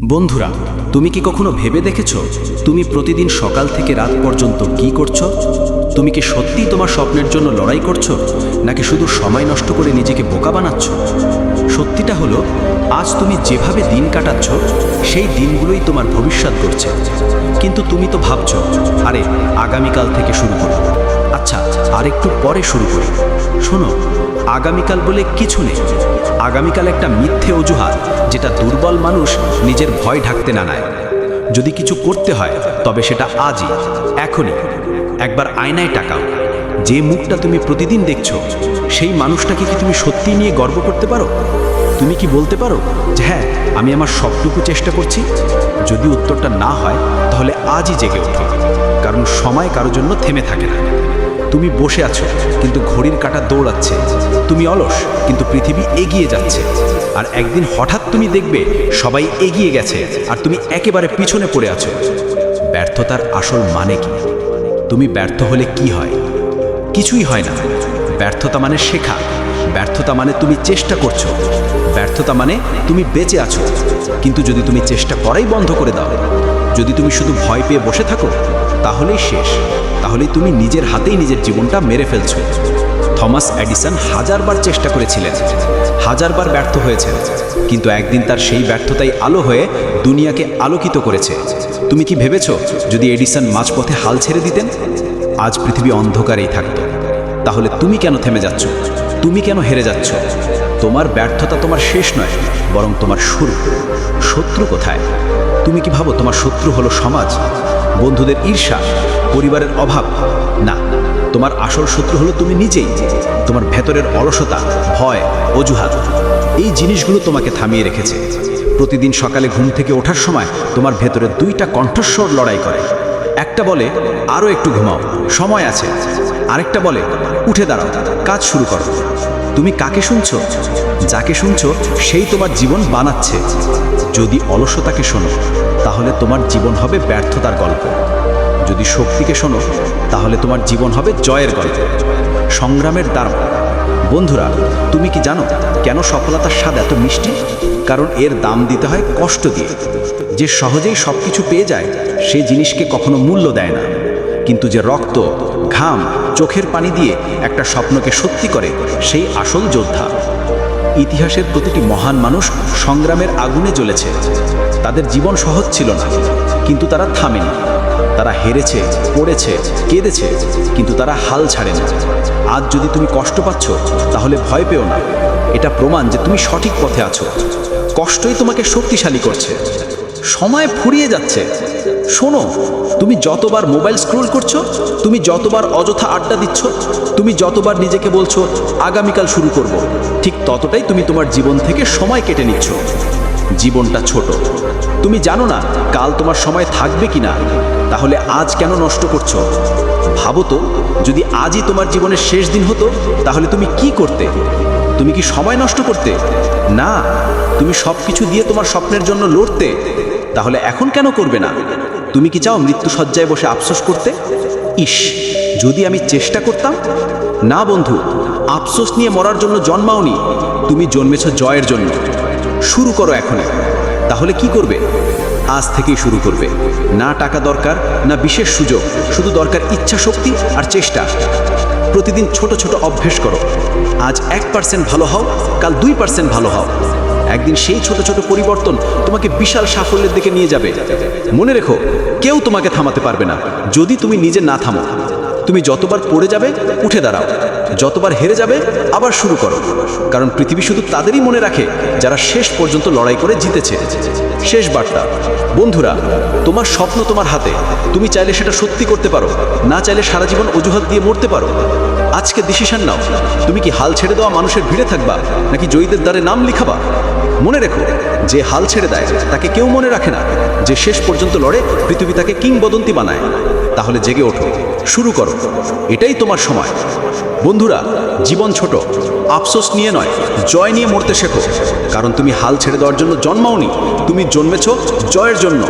বন্ধুরা, তুমি কি কখনো ভেবে দেখেছ তুমি প্রতিদিন সকাল থেকে রাত পর্যন্ত কি করছ? তুমি কি সত্যিই তোমার স্বপ্নের জন্য লড়াই করছ? নাকি শুধু সময় নষ্ট করে নিজেকে বোকা বানাচ্ছ? সত্যিটা হলো, আজ তুমি যেভাবে দিন কাটাচ্ছ, সেই দিনগুলোই তোমার ভবিষ্যৎ করছে। কিন্তু তুমি তো ভাবছ, আরে, আগামীকাল থেকে শুরু করো আচ্ছা আরেকটু পরে শুরু করি। শোনো আগামীকাল বলে কিছু নেই। আগামীকাল একটা মিথ্যে অজুহাত, যেটা দুর্বল মানুষ নিজের ভয় ঢাকতে না নেয়। যদি কিছু করতে হয়, তবে সেটা আজই, এখনই। একবার আয়নায় টাকাও যে মুখটা তুমি প্রতিদিন দেখছ, সেই মানুষটাকে কি তুমি সত্যি নিয়ে গর্ব করতে পারো? তুমি কি বলতে পারো যে হ্যাঁ আমি আমার সবটুকু চেষ্টা করছি যদি উত্তরটা না হয়, তাহলে আজই জেগে ওঠো। কারণ সময় কারোর জন্য থেমে থাকে না। তুমি বসে আছো, কিন্তু ঘড়ির কাঁটা দৌড়াচ্ছে। তুমি অলস, কিন্তু পৃথিবী এগিয়ে যাচ্ছে। আর একদিন হঠাৎ তুমি দেখবে সবাই এগিয়ে গেছে, আর তুমি একেবারে পিছনে পড়ে আছো। ব্যর্থতার আসল মানে কি? তুমি ব্যর্থ হলে কি হয়? কিছুই হয় না। ব্যর্থতা মানে শেখা। ব্যর্থতা মানে তুমি চেষ্টা করছ। ব্যর্থতা মানে তুমি বেঁচে আছো। কিন্তু যদি তুমি চেষ্টা করাই বন্ধ করে দাও, যদি তুমি শুধু ভয় পেয়ে বসে থাকো, তাহলেই শেষ। তাহলেই তুমি নিজের হাতেই নিজের জীবনটা মেরে ফেলছো। থমাস এডিসন হাজারবার চেষ্টা করেছিলেন, হাজারবার ব্যর্থ হয়েছেন, কিন্তু একদিন তার সেই ব্যর্থতাই আলো হয়ে দুনিয়াকে আলোকিত করেছে। তুমি কি ভেবেছো যদি এডিসন মাঝপথে হাল ছেড়ে দিতেন? আজ পৃথিবী অন্ধকারেই থাকত। তাহলে তুমি কেন থেমে যাচ্ছ? তুমি কেন হেরে যাচ্ছ? তোমার ব্যর্থতা তোমার শেষ নয়, বরং তোমার শুরু। শত্রু কোথায়? তুমি কি ভাবো তোমার শত্রু হলো সমাজ? বন্ধুদের ঈর্ষা, পরিবারের অভাব, না, তোমার আসল শত্রু হলো তুমি নিজেই। তোমার ভেতরের অলসতা, ভয়, অজুহাত, এই জিনিসগুলো তোমাকে থামিয়ে রেখেছে। প্রতিদিন সকালে ঘুম থেকে ওঠার সময় তোমার ভেতরে দুইটা কণ্ঠস্বর লড়াই করে। একটা বলে আরও একটু ঘুমাও, সময় আছে। আরেকটা বলে, উঠে দাঁড়াও, কাজ শুরু করো। তুমি কাকে শুনছো? যাকে শুনছো, সেই তোমার জীবন বানাচ্ছে। যদি অলসতাকে শোনো তাহলে তোমার জীবন হবে ব্যর্থতার গল্প। যদি শক্তিকে শোনো, তাহলে তোমার জীবন হবে জয়ের গল্প। সংগ্রামের দ্বার। বন্ধুরা, তুমি কি জানো কেন সফলতার স্বাদ এত মিষ্টি? কারণ এর দাম দিতে হয় কষ্ট দিয়ে। যে সহজেই সব কিছু পেয়ে যায়, সে জিনিসকে কখনো মূল্য দেয় না। কিন্তু যে রক্ত, ঘাম, চোখের পানি দিয়ে একটা স্বপ্নকে সত্যি করে, সেই আসল যোদ্ধা। ইতিহাসের প্রতিটি মহান মানুষ সংগ্রামের আগুনে জ্বলেছে। তাদের জীবন সহজ ছিল না। কিন্তু তারা থামেনি। তারা হেরেছে, পড়েছে, কেঁদেছে, কিন্তু তারা হাল ছাড়েনি আজ যদি তুমি কষ্ট পাচ্ছ, তাহলে ভয় পেও না। এটা প্রমাণ যে তুমি সঠিক পথে আছো। কষ্টই তোমাকে শক্তিশালী করছে। সময় ফুরিয়ে যাচ্ছে। শোনো, তুমি যতবার মোবাইল স্ক্রোল করছ, তুমি যতবার অযথা আড্ডা দিচ্ছ, তুমি যতবার নিজেকে বলছো, আগামীকাল শুরু করব। ঠিক ততটাই তুমি তোমার জীবন থেকে সময় কেটে নিচ্ছ। জীবনটা ছোট। তুমি জানো না কাল তোমার সময় থাকবে কি না তাহলে আজ কেন নষ্ট করছ? ভাবো তো, যদি আজই তোমার জীবনের শেষ দিন হতো, তাহলে তুমি কি করতে? তুমি কি সময় নষ্ট করতে? না, তুমি সব কিছু দিয়ে তোমার স্বপ্নের জন্য লড়তে। তাহলে এখন কেন করবে না? তুমি কি চাও মৃত্যু সজ্জায় বসে আফসোস করতে? ইস, যদি আমি চেষ্টা করতাম? না বন্ধু, আফসোস নিয়ে মরার জন্য জন্মাওনি। তুমি জন্মেছ জয়ের জন্য। শুরু করো এখন তাহলে কি করবে? আজ থেকেই শুরু করবে। না টাকা দরকার, না বিশেষ সুযোগ, শুধু দরকার ইচ্ছা শক্তি আর চেষ্টা। প্রতিদিন ছোট ছোট অভ্যেস করো। আজ এক পার্সেন্ট ভালো হও, কাল দুই পার্সেন্ট ভালো হও। একদিন সেই ছোট ছোট পরিবর্তন তোমাকে বিশাল সাফল্যের দিকে নিয়ে যাবে। মনে রেখো, কেউ তোমাকে থামাতে পারবে না। যদি তুমি নিজে না থামো তুমি যতবার পড়ে যাবে, উঠে দাঁড়াও। যতবার হেরে যাবে, আবার শুরু করো। কারণ পৃথিবী শুধু তাদেরই মনে রাখে, যারা শেষ পর্যন্ত লড়াই করে জিতেছে। শেষ বার্তা। বন্ধুরা, তোমার স্বপ্ন তোমার হাতে। তুমি চাইলে সেটা সত্যি করতে পারো। না চাইলে সারা জীবন অজুহাত দিয়ে মরতে পারো। আজকে ডিসিশন নাও। তুমি কি হাল ছেড়ে দেওয়া মানুষের ভিড়ে থাকবা, নাকি জয়ীদের দ্বারে নাম লিখাবা? মনে রেখো, যে হাল ছেড়ে দেয়, তাকে কেউ মনে রাখে না। যে শেষ পর্যন্ত লড়ে, পৃথিবী তাকে কিংবদন্তি বানায়। তাহলে জেগে ওঠো। শুরু করো। এটাই তোমার সময়। বন্ধুরা, জীবন ছোট। আফসোস নিয়ে নয়, জয় নিয়ে মরতে শেখো। কারণ তুমি হাল ছেড়ে দেওয়ার জন্য জন্মাওনি। তুমি জন্মেছ জয়ের জন্য।